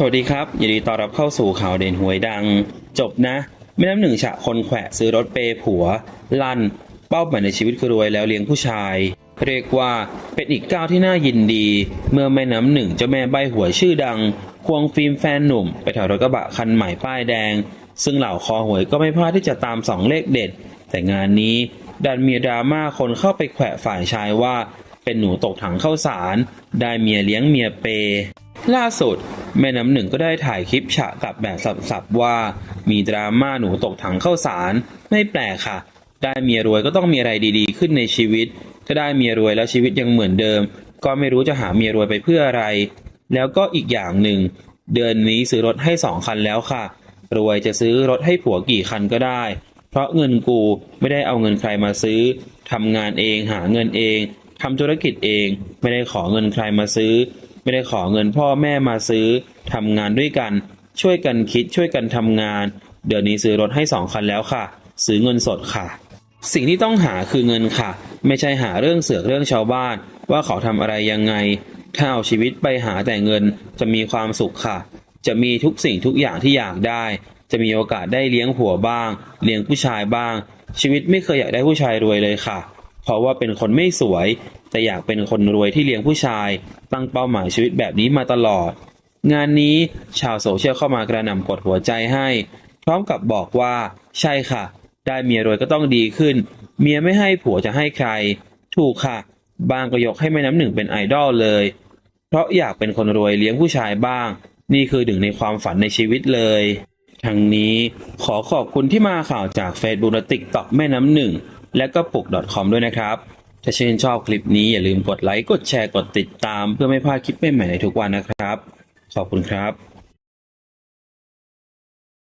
สวัสดีครับยินดีต้อนรับเข้าสู่ข่าวเด่นหวยดัง จบนะแม่น้ำหนึ่งฉะคนแขวะซื้อรถเปย์ผัว ลั่น เป้าหมายในชีวิตคือรวยแล้วเลี้ยงผู้ชาย เรียกว่าเป็นอีกก้าวที่น่ายินดี เมื่อแม่น้ำหนึ่งเจ้าแม่ใบหวยชื่อดัง ควงฟิล์มแฟนหนุ่ม ไปถอยรถกระบะคันใหม่ป้ายแดง ซึ่งเหล่าคอหวยก็ไม่พลาดที่จะตามสองเลขเด็ด แต่งานนี้ดันมีดราม่าคนเข้าไปแขวะฝ่ายชายว่า เป็นหนูตกถังเข้าสาร ได้เมียเลี้ยงเมียเปย์ล่าสุด แม่น้ำหนึ่งก็ได้ถ่ายคลิปฉะกับแบบสับๆว่า มีดราม่าหนูตกถังเข้าสาร ไม่แปลกค่ะ ได้เมียรวยก็ต้องมีอะไรดีๆ ขึ้นในชีวิต ถ้าได้เมียรวยแล้วชีวิตยังเหมือนเดิม ก็ไม่รู้จะหาเมียรวยไปเพื่ออะไร แล้วก็อีกอย่างหนึ่ง เดือนนี้ซื้อรถให้สองคันแล้วค่ะ รวยจะซื้อรถให้ผัวกี่คันก็ได้ เพราะเงินกูไม่ได้เอาเงินใครมาซื้อทำงานเองหาเงินเองทำธุรกิจเองไม่ได้ขอเงินใครมาซื้อ ไม่ได้ขอเงินพ่อแม่มาซื้อทำงานด้วยกัน ช่วยกันคิดช่วยกันทำงาน เดี๋ยวนี้ซื้อรถให้สองคันแล้วค่ะ ซื้อเงินสดค่ะ สิ่งที่ต้องหาคือเงินค่ะ ไม่ใช่หาเรื่องเสือกเรื่องชาวบ้าน ว่าเขาทำอะไรยังไง ถ้าเอาชีวิตไปหาแต่เงินจะมีความสุขค่ะ จะมีทุกสิ่งทุกอย่างที่อยากได้ จะมีโอกาสได้เลี้ยงผัวบ้าง เลี้ยงผู้ชายบ้าง ชีวิตไม่เคยอยากได้ผู้ชายรวยเลยค่ะ เพราะว่าเป็นคนไม่สวย แต่อยากเป็นคนรวยที่เลี้ยงผู้ชาย ตั้งเป้าหมายชีวิตแบบนี้มาตลอด งานนี้ชาวโซเชียลเข้ามากระหน่ำกดหัวใจให้ พร้อมกับบอกว่า ใช่ค่ะ ได้เมียรวยก็ต้องดีขึ้น เมียไม่ให้ผัวจะให้ใคร ถูกค่ะ บางก็ยกให้แม่น้ำหนึ่งเป็นไอดอลเลย เพราะอยากเป็นคนรวยเลี้ยงผู้ชายบ้าง นี่คือหนึ่งในความฝันในชีวิตเลยทั้งนี้ขอขอบคุณที่มาข่าวจาก Facebook และ TikTok แม่น้ำหนึ่ง และก็ปุก .com ด้วยนะครับ ถ้าชื่นชอบคลิปนี้อย่าลืมกดไลค์ กดแชร์ กดติดตาม เพื่อไม่พลาดคลิปใหม่ๆในทุกวันนะครับ ขอบคุณครับ